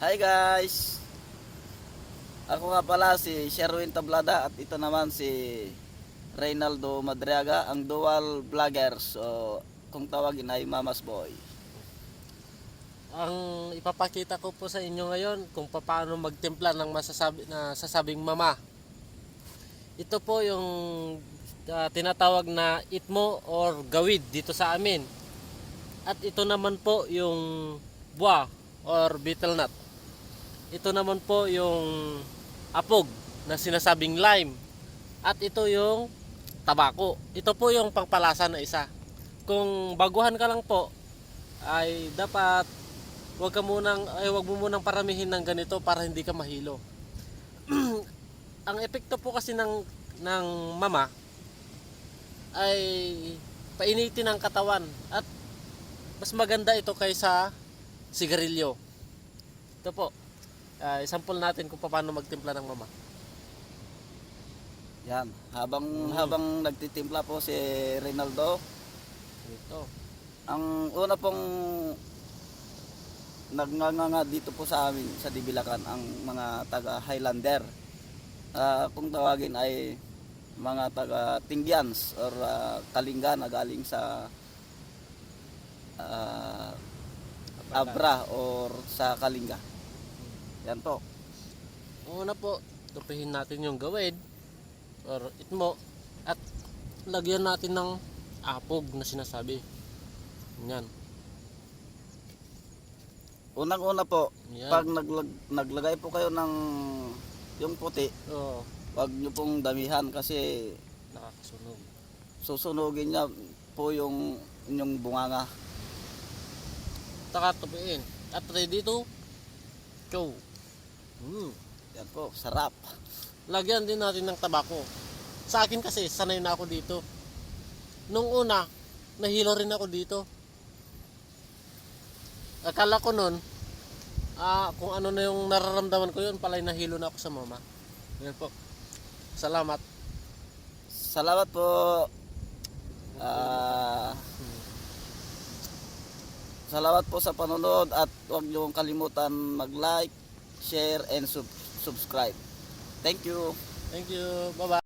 Hi guys! Ako nga pala si Sherwin Tablada at ito naman si Reynaldo Madriaga, ang dual vloggers o kung tawagin ay Mama's Boy. Ang ipapakita ko po sa inyo ngayon kung paano magtimpla ng masasabi na sasabing mama. Ito po yung ah, tinatawag na itmo or gawid dito sa amin. At ito naman po yung buwa or betel nut. Ito naman po yung apog na sinasabing lime. At ito yung tabako. Ito po yung pangpalasa na isa. Kung baguhan ka lang po, ay dapat wag ka munang ay wag mo munang paramihin ng ganito para hindi ka mahilo. Ang epekto po kasi ng ng mama ay painitin ang katawan at mas maganda ito kaysa sigarilyo. Ito po. Ay sample natin kung paano magtimpla ng mama. Yan, habang habang nagtitimpla po si Reynaldo, Ito. ang una pong nagnganga dito po sa amin sa Dibilakan ang mga taga Highlander. Ah, kung tawagin ay mga taga Tingyans or ah, Kalinga na galing sa ah, Abra or sa Kalinga. Yan po. Una po, tupihin natin yung gawid or itmo at lagyan natin ng apog na sinasabi. Yan. Unang-una po, Yan. pag naglag, naglagay po kayo ng yung puti, Oo, wag nyo pong damihan kasi nakakasunog. susunugin niya po yung inyong bunganga. Taka tupiin. At ready to go. Mm. Yan po, sarap. Lagyan din natin ng tabako. Sa akin kasi, sanay na ako dito. Nung una, nahilo rin ako dito. Akala ko nun, ah, kung ano na yung nararamdaman ko yun, pala'y nahilo na ako sa mama. Yan po. Salamat. Salamat po. Ah, salamat po sa panonood at huwag niyo kalimutan mag-like, share, and sub- subscribe. Thank you. Thank you. Bye-bye.